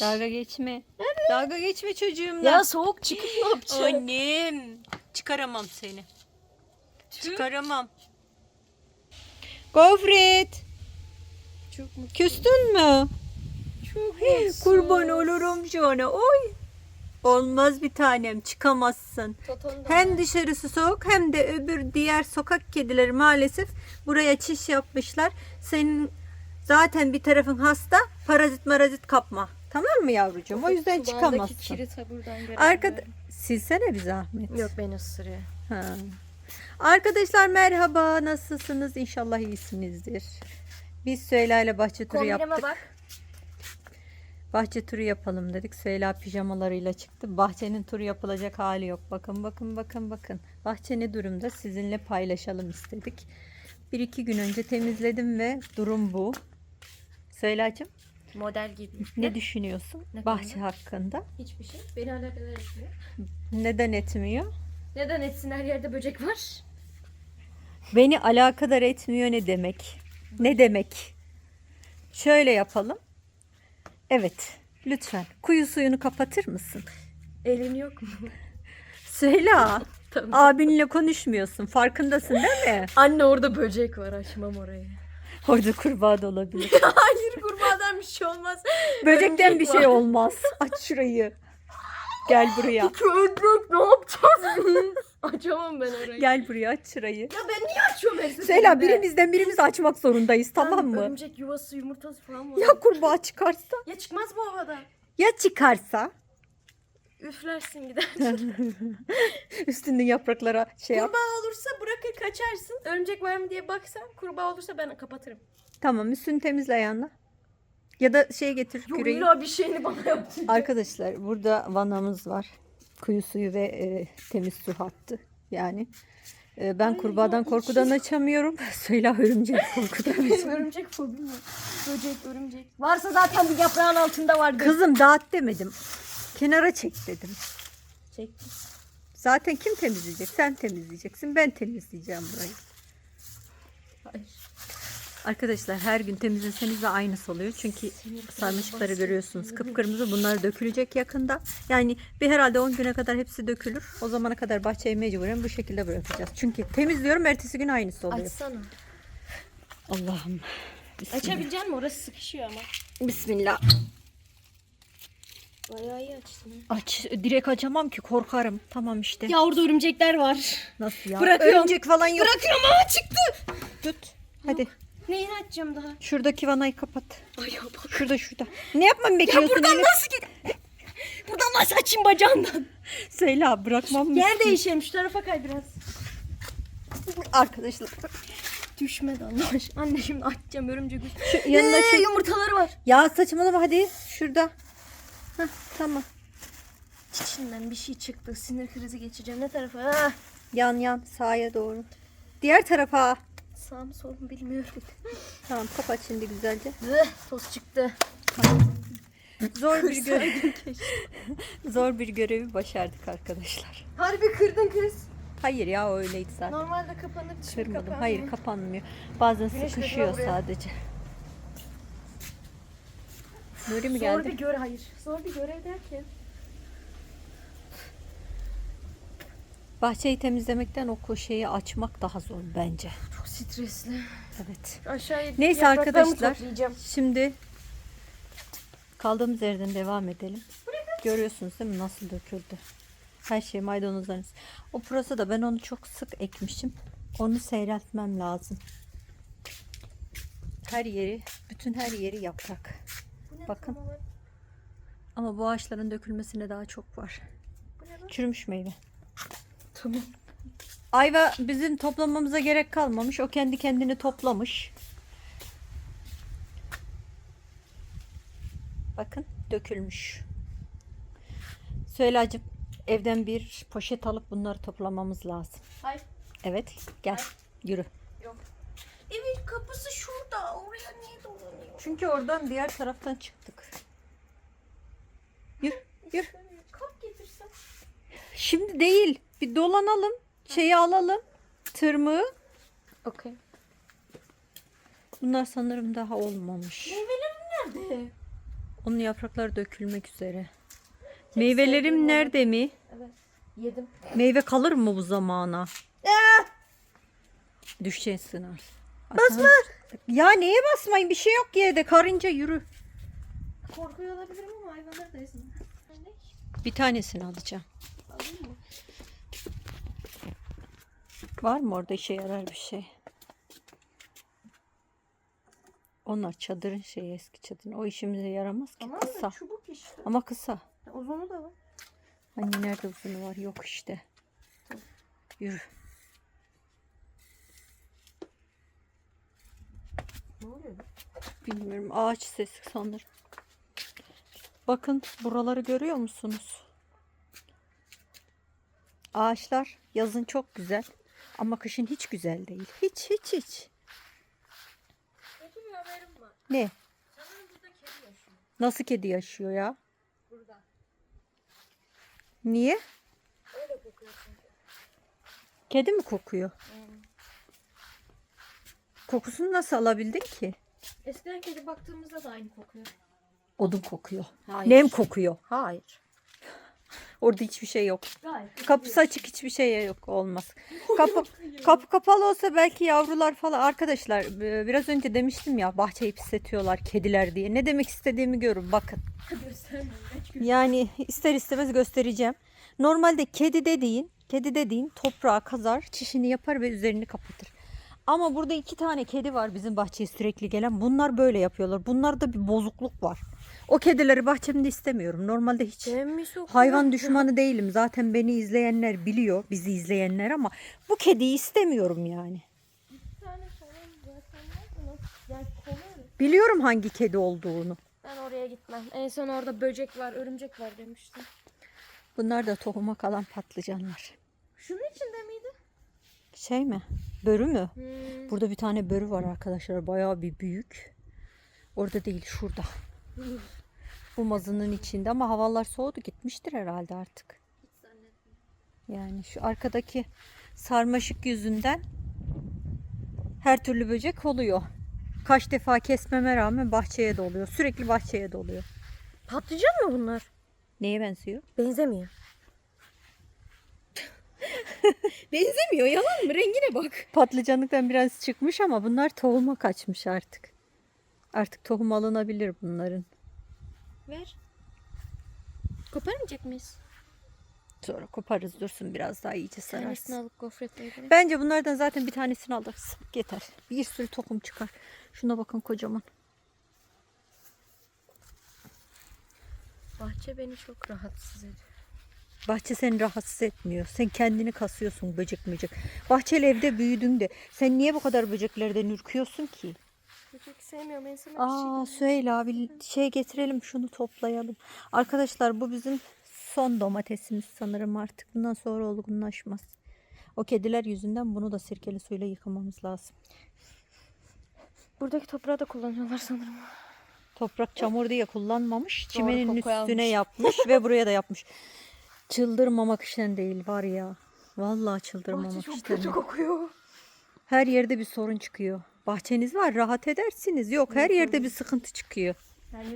Dalga geçme. Dalga geçme çocuğumla. Ya soğuk çıkıp ne yapacağım? Annem. Çıkaramam seni. Çıkaramam. Gofret. Çok mutlu. Küstün mü? Çok Kurban olurum sana. Oy. Olmaz bir tanem çıkamazsın. Hem dışarısı soğuk hem de öbür diğer sokak kedileri maalesef buraya çiş yapmışlar. Senin zaten bir tarafın hasta parazit marazit kapma. Tamam mı yavrucuğum? O yüzden çıkamazsın. Kirita buradan Arkada silsene bir zahmet. Yok beni ısırıyor. Ha. Arkadaşlar merhaba. Nasılsınız? İnşallah iyisinizdir. Biz Süheyla ile bahçe turu yaptık. bak. Bahçe turu yapalım dedik. Süheyla pijamalarıyla çıktı. Bahçenin turu yapılacak hali yok. Bakın bakın bakın bakın. Bahçe ne durumda sizinle paylaşalım istedik. Bir iki gün önce temizledim ve durum bu. Süheyla'cığım Model gibi. ne düşünüyorsun Ne bahçe konuda? hakkında? Hiçbir şey. Beni alakadar etmiyor. Neden etmiyor? Neden etsin her yerde böcek var? Beni alakadar etmiyor ne demek? Ne demek? Şöyle yapalım. Evet, lütfen kuyu suyunu kapatır mısın? Elin yok mu? Süheyla, Tamam. abinle konuşmuyorsun. Farkındasın değil mi? Anne orada böcek var açmam orayı. Orada kurbağa da olabilir. Hayır kurbağadan bir şey olmaz. Böcekten bir şey olmaz. Aç şurayı. Gel buraya. Böcek ne yapacağız biz? Açamam ben orayı. Gel buraya aç şurayı. Ya ben niye açıyorum seferinde? Süheyla birimizden birimiz açmak zorundayız tamam mı? Örümcek yuvası yumurtası falan var. Ya kurbağa çıkarsa? Ya çıkmaz bu havada. Ya çıkarsa? Üflersin gider. Üstünde yapraklara şey yap. kurbağa olursa bırakır kaçarsın. Örümcek var mı diye baksan kurbağa olursa ben kapatırım. Tamam üstünü temizle ayağınla. Ya da şey getir Yok küreği. illa bir şeyini bana yaptın. Arkadaşlar burada vanamız var. Kuyu suyu ve e, temiz su hattı. Yani e, ben kurbağadan korkudan açamıyorum. Söyle örümcek korkudan Benim açamıyorum. örümcek fobim var. Böcek, örümcek. Varsa zaten bir yaprağın altında vardır. Kızım dağıt demedim. Kenara çek dedim. Çektim. Zaten kim temizleyecek? Sen temizleyeceksin. Ben temizleyeceğim burayı. Hayır. Arkadaşlar her gün temizleseniz de aynısı oluyor. Çünkü sarmaşıkları görüyorsunuz. Kıpkırmızı bunlar dökülecek yakında. Yani bir herhalde 10 güne kadar hepsi dökülür. O zamana kadar bahçeyi mecburen bu şekilde bırakacağız. Çünkü temizliyorum ertesi gün aynısı oluyor. Açsana. Allah'ım. Bismillah. Açabilecek misin? Orası sıkışıyor ama. Bismillah. Bayağı iyi açtın. Aç. Direkt açamam ki korkarım. Tamam işte. Ya orada örümcekler var. Nasıl ya? Bırakıyorum. Örümcek falan yok. Bırakıyorum ama çıktı. Tut. Hadi. Neyini açacağım daha? Şuradaki vanayı kapat. Ay ya bak. Şurada şurada. Ne yapmamı Ya bekliyorsun? buradan Elif? nasıl gid? Buradan nasıl açayım bacağından? Söyle abi, bırakmam. Yer değişelim şu tarafa kay biraz. Arkadaşlar. Düşmedi Allah aşkına. Anne şimdi açacağım örümcek. Şu yanına Ee, şu yumurtaları var. Ya saçmalama hadi. Şurada. Hah, tamam. İçinden bir şey çıktı. Sinir krizi geçeceğim. Ne tarafa? Ha. Yan yan sağa doğru. Diğer tarafa. Sağ mı sol mu bilmiyorum. Tamam kapat şimdi güzelce. Üh, toz çıktı. Zor bir görev. Zor bir görevi başardık arkadaşlar. Harbi kırdın kız. Hayır ya öyleydi zaten. Normalde kapanır. şimdi Kırmadım. kapanmıyor. Hayır kapanmıyor. Bazen Güneş sıkışıyor sadece. Nuri mi Zor geldi? bir görev hayır. Zor bir görev derken. Bahçeyi temizlemekten o koşeyi açmak daha zor bence. Çok stresli. Evet. Aşağıya Neyse arkadaşlar. Şimdi kaldığımız yerden devam edelim. Görüyorsunuz değil mi nasıl döküldü. Her şey maydanozlarınız. O pırasa da ben onu çok sık ekmişim. Onu seyreltmem lazım. Her yeri, bütün her yeri yaprak. Bakın. Ama bu ağaçların dökülmesine daha çok var. Çürümüş meyve. Tamam. Ayva bizim toplamamıza gerek kalmamış. O kendi kendini toplamış. Bakın dökülmüş. Söylacım evden bir poşet alıp bunları toplamamız lazım. Hayır. Evet gel yürü. Yok. Evin kapısı şurada. Oraya niye dolanıyor? Çünkü oradan diğer taraftan çıktık. Yürü yürü. Kap getirsem. Şimdi değil. Bir dolanalım. Şeyi alalım. Tırmığı. Okey. Bunlar sanırım daha olmamış. Meyvelerim nerede? Onun yaprakları dökülmek üzere. Meyvelerim nerede mi? Evet. Yedim. Meyve kalır mı bu zamana? Düşeceksin sınar. Basma. Ya neye basmayın? Bir şey yok yerde. Karınca yürü. Korkuyor olabilirim ama hayvanlar da yesin. Bir tanesini alacağım. Alayım mı? Var mı orada işe yarar bir şey? Onlar çadırın şeyi eski çadırın. O işimize yaramaz ki. Tamam kısa. da çubuk işte. Ama kısa. Uzunu da var. Hani nerede uzunu var? Yok işte. Yürü. Ne oluyor? Bilmiyorum. Ağaç sesi sanırım. Bakın buraları görüyor musunuz? Ağaçlar yazın çok güzel. Ama kışın hiç güzel değil. Hiç hiç hiç. Kötü bir haberim var. Ne? Sanırım burada kedi yaşıyor. Nasıl kedi yaşıyor ya? Burada. Niye? Öyle kokuyor çünkü. Kedi mi kokuyor? Kokusunu nasıl alabildin ki? Eskiden kedi baktığımızda da aynı kokuyor. Odun kokuyor. Hayır. Nem kokuyor. Hayır. Orada hiçbir şey yok. Gayet. Kapısı açık hiçbir şey yok olmaz. Kapı kapı kapalı olsa belki yavrular falan arkadaşlar e, biraz önce demiştim ya bahçeyi pisletiyorlar kediler diye. Ne demek istediğimi görün bakın. Yani ister istemez göstereceğim. Normalde kedi dediğin, kedi dediğin toprağa kazar, çişini yapar ve üzerini kapatır. Ama burada iki tane kedi var bizim bahçeye sürekli gelen. Bunlar böyle yapıyorlar. Bunlarda bir bozukluk var. O kedileri bahçemde istemiyorum. Normalde hiç hayvan düşmanı değilim. Zaten beni izleyenler biliyor, bizi izleyenler ama bu kediyi istemiyorum yani. Biliyorum hangi kedi olduğunu. Ben oraya gitmem. En son orada böcek var, örümcek var demiştim. Bunlar da tohuma kalan patlıcanlar. Şunun içinde miydi? Şey mi? Börü mü? Hmm. Burada bir tane börü var arkadaşlar. Bayağı bir büyük. Orada değil şurada. Bu mazının içinde ama havalar soğudu gitmiştir herhalde artık. Yani şu arkadaki sarmaşık yüzünden her türlü böcek oluyor. Kaç defa kesmeme rağmen bahçeye doluyor. Sürekli bahçeye doluyor. Patlıcan mı bunlar? Neye benziyor? Benzemiyor. Benzemiyor yalan mı? Rengine bak. Patlıcanlıktan biraz çıkmış ama bunlar tohuma kaçmış artık. Artık tohum alınabilir bunların. Ver. Koparmayacak mıyız? Sonra koparız dursun biraz daha iyice Tanesini sararsın. alıp gofretle yedireyim. Bence bunlardan zaten bir tanesini alırız. Yeter. Bir sürü tohum çıkar. Şuna bakın kocaman. Bahçe beni çok rahatsız ediyor. Bahçe seni rahatsız etmiyor. Sen kendini kasıyorsun böcek böcek. Bahçeli evde büyüdün de sen niye bu kadar böceklerden ürküyorsun ki? Böcek sevmiyorum. En sevmem Aa bir şey. Süheyla abi şey getirelim şunu toplayalım. Arkadaşlar bu bizim son domatesimiz sanırım artık. Bundan sonra olgunlaşmaz. O kediler yüzünden bunu da sirkeli suyla yıkamamız lazım. Buradaki toprağı da kullanıyorlar sanırım. Toprak çamur diye kullanmamış. Çimenin koku üstüne almış. yapmış ve buraya da yapmış. Çıldırmamak işten değil var ya. Vallahi çıldırmamak işten değil. kokuyor. Her yerde bir sorun çıkıyor. Bahçeniz var rahat edersiniz. Yok her yerde bir sıkıntı çıkıyor.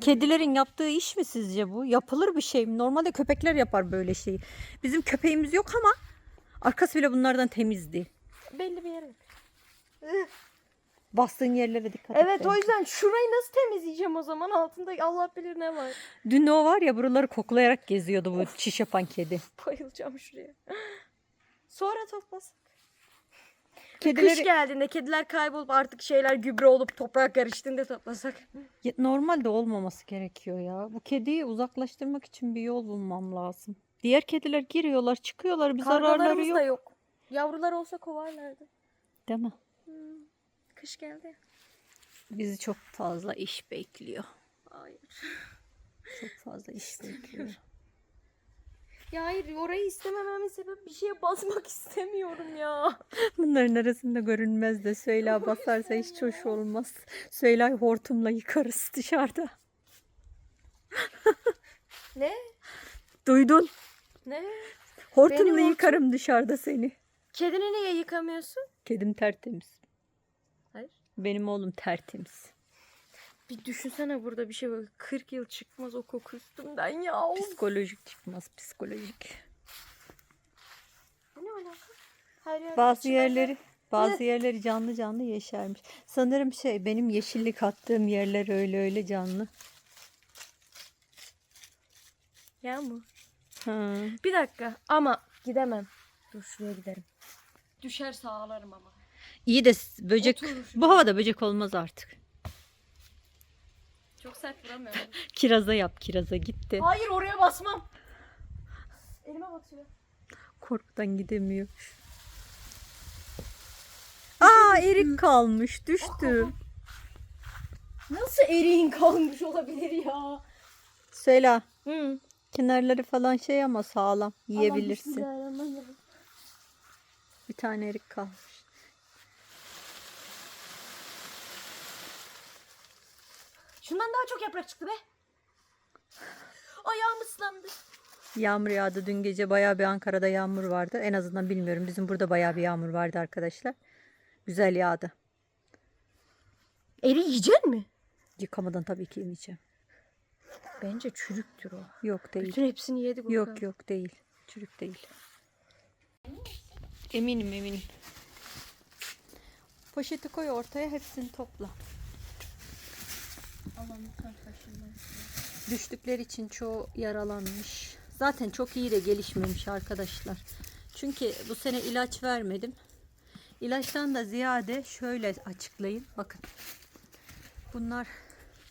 Kedilerin yaptığı iş mi sizce bu? Yapılır bir şey mi? Normalde köpekler yapar böyle şeyi. Bizim köpeğimiz yok ama arkası bile bunlardan temizdi. Belli bir yere. Bastığın yerlere dikkat et. Evet o yüzden şurayı nasıl temizleyeceğim o zaman? Altında Allah bilir ne var. Dün o var ya buraları koklayarak geziyordu bu çiş yapan kedi. Bayılacağım şuraya. Sonra toplasak. Kedileri Kış geldiğinde kediler kaybolup artık şeyler gübre olup toprak karıştığında toplasak. Ya, normalde olmaması gerekiyor ya. Bu kediyi uzaklaştırmak için bir yol bulmam lazım. Diğer kediler giriyorlar, çıkıyorlar, bir zararları yok. da yok. Yavrular olsa kovarlardı. Değil mi? Kış geldi. Bizi çok fazla iş bekliyor. Hayır. Çok fazla iş bekliyor. Ya hayır orayı istemememin sebebi bir şeye basmak istemiyorum ya. Bunların arasında görünmez de Süheyla basarsa hiç hoş olmaz. Süheyla'yı hortumla yıkarız dışarıda. Ne? Duydun? Ne? Hortumla hortum- yıkarım dışarıda seni. Kedini niye yıkamıyorsun? Kedim tertemiz. Benim oğlum tertemiz. Bir düşünsene burada bir şey böyle 40 yıl çıkmaz o koku üstümden ya. Psikolojik çıkmaz psikolojik. Bu ne alaka? Her yer Bazı içine- yerleri bazı yerleri canlı canlı yeşermiş. Sanırım şey benim yeşillik attığım yerler öyle öyle canlı. Yağmur. Ha. Bir dakika ama gidemem. Dur şuraya giderim. Düşerse ağlarım ama. İyi de böcek Otur. bu havada böcek olmaz artık. Çok sert vuramıyorum. Kiraza yap kiraza gitti. Hayır oraya basmam. Elime batıyor. Korkudan gidemiyor. Aa erik kalmış düştü. Nasıl eriğin kalmış olabilir ya? Söyle Hı. kenarları falan şey ama sağlam yiyebilirsin. Bismillahirrahmanirrahim. Bir tane erik kalmış. Şundan daha çok yaprak çıktı be. Ayağım ıslandı. Yağmur yağdı dün gece bayağı bir Ankara'da yağmur vardı. En azından bilmiyorum bizim burada bayağı bir yağmur vardı arkadaşlar. Güzel yağdı. Eri yiyecek mi? Yıkamadan tabii ki yemeyeceğim. Bence çürüktür o. Yok değil. Bütün hepsini yedik Yok kadar. yok değil. Çürük değil. Eminim eminim. Poşeti koy ortaya hepsini topla. Allah'ım lütfen taşınmayın. Düştükler için çoğu yaralanmış. Zaten çok iyi de gelişmemiş arkadaşlar. Çünkü bu sene ilaç vermedim. İlaçtan da ziyade şöyle açıklayayım. Bakın. Bunlar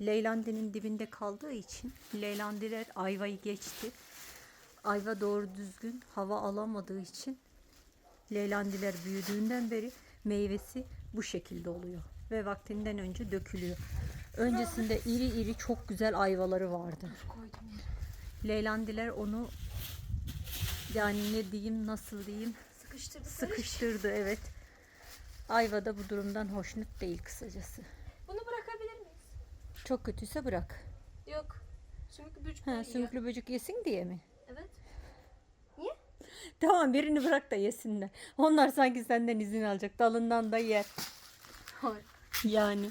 Leylandi'nin dibinde kaldığı için Leylandiler ayvayı geçti. Ayva doğru düzgün hava alamadığı için Leylandiler büyüdüğünden beri meyvesi bu şekilde oluyor ve vaktinden önce dökülüyor. Öncesinde iri iri çok güzel ayvaları vardı. Leylandiler onu yani ne diyeyim nasıl diyeyim Sıkıştırdık. sıkıştırdı evet. Ayva da bu durumdan hoşnut değil kısacası. Bunu bırakabilir miyiz? Çok kötüyse bırak. Yok. Sümüklü böcek Ha, yiyor. sümüklü böcek yesin diye mi? Evet. Tamam birini bırak da yesinler. Onlar sanki senden izin alacak. Dalından da yer. Hayır. Yani.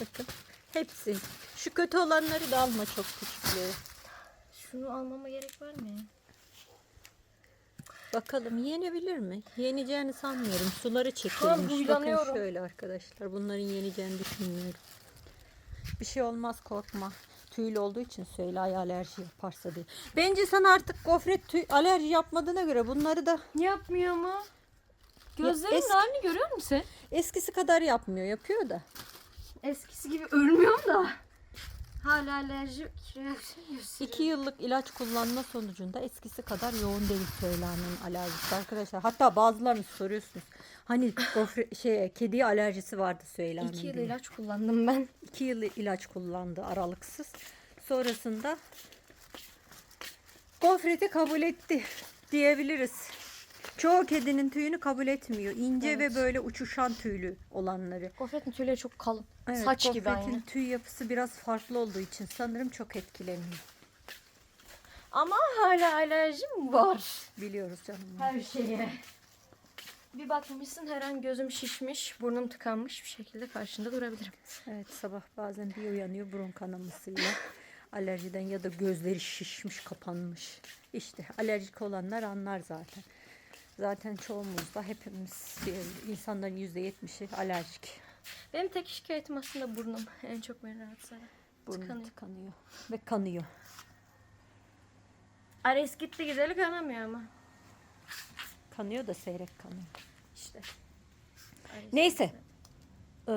Bakın. Hepsi. Şu kötü olanları da alma çok küçükleri. Şunu almama gerek var mı? Bakalım yenebilir mi? Yeneceğini sanmıyorum. Suları çekilmiş. Bakın şöyle arkadaşlar. Bunların yeneceğini düşünmüyorum. Bir şey olmaz korkma. Tüylü olduğu için söyle ay alerji yaparsa diye. Bence sana artık gofret tüy alerji yapmadığına göre bunları da Yapmıyor mu? Gözlerimin eski- halini görüyor musun sen? eskisi kadar yapmıyor. Yapıyor da. Eskisi gibi ölmüyorum da. Hala alerji reaksiyon gösteriyor. İki yıllık ilaç kullanma sonucunda eskisi kadar yoğun değil söylenenin alerjisi arkadaşlar. Hatta bazılarını soruyorsunuz. Hani gofret, şey, kediye alerjisi vardı söylenin İki yıl diye. ilaç kullandım ben. 2 yıl ilaç kullandı aralıksız. Sonrasında gofreti kabul etti diyebiliriz. Çoğu kedinin tüyünü kabul etmiyor. İnce ve böyle uçuşan tüylü olanları. Gofretin tüyleri çok kalın. Evet, Saç gibi gofretin aynı. tüy yapısı biraz farklı olduğu için sanırım çok etkileniyor. Ama hala alerjim var. Biliyoruz canım. Her şeye. Bir bakmışsın her an gözüm şişmiş, burnum tıkanmış bir şekilde karşında durabilirim. Evet sabah bazen bir uyanıyor burun kanamasıyla alerjiden ya da gözleri şişmiş kapanmış. İşte alerjik olanlar anlar zaten. Zaten çoğumuzda hepimiz insanların yüzde yetmişi alerjik. Benim tek şikayetim aslında burnum. En çok beni rahatsız eden. Burnu Tıkanıyor. tıkanıyor. ve kanıyor. Ares gitti gideli kanamıyor ama. Kanıyor da seyrek kanıyor. İşte. Ares Neyse. Ee,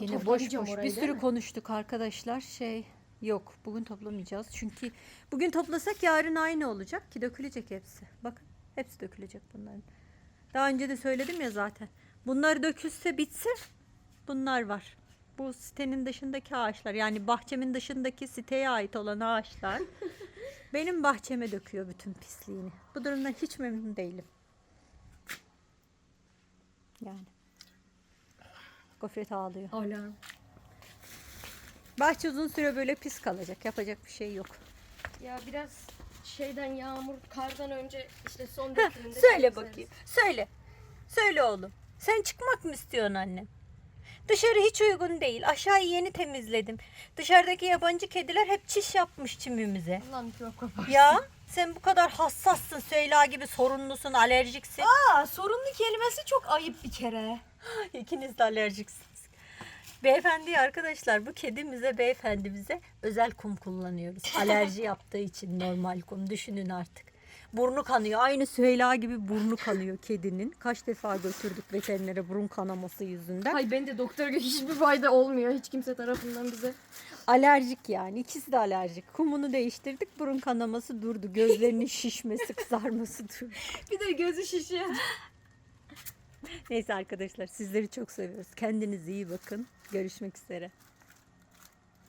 yine boş boş orayı, bir sürü konuştuk arkadaşlar. Şey yok bugün toplamayacağız. Çünkü bugün toplasak yarın aynı olacak ki dökülecek hepsi. Bakın hepsi dökülecek bunların. Daha önce de söyledim ya zaten. Bunlar dökülse bitsin. Bunlar var. Bu sitenin dışındaki ağaçlar yani bahçemin dışındaki siteye ait olan ağaçlar benim bahçeme döküyor bütün pisliğini. Bu durumdan hiç memnun değilim. Yani. Gofret ağlıyor. Alarm. Bahçe uzun süre böyle pis kalacak. Yapacak bir şey yok. Ya biraz şeyden yağmur, kardan önce işte son Heh, dökümünde söyle bakayım. Söyle. Söyle oğlum. Sen çıkmak mı istiyorsun annem? Dışarı hiç uygun değil. Aşağıyı yeni temizledim. Dışarıdaki yabancı kediler hep çiş yapmış çimimize. Allah mikrop kapar. Ya sen bu kadar hassassın, Süheyla gibi sorunlusun, alerjiksin. Aa, sorunlu kelimesi çok ayıp bir kere. İkiniz de alerjiksiniz. Beyefendi arkadaşlar bu kedimize beyefendimize özel kum kullanıyoruz. Alerji yaptığı için normal kum düşünün artık. Burnu kanıyor. Aynı Süheyla gibi burnu kanıyor kedinin. Kaç defa götürdük veterinere burun kanaması yüzünden. Hay ben de doktora göre hiçbir fayda olmuyor hiç kimse tarafından bize. Alerjik yani. ikisi de alerjik. Kumunu değiştirdik. Burun kanaması durdu. Gözlerinin şişmesi, kızarması durdu. Bir de gözü şişiyor. Neyse arkadaşlar sizleri çok seviyoruz. Kendinize iyi bakın. Görüşmek üzere.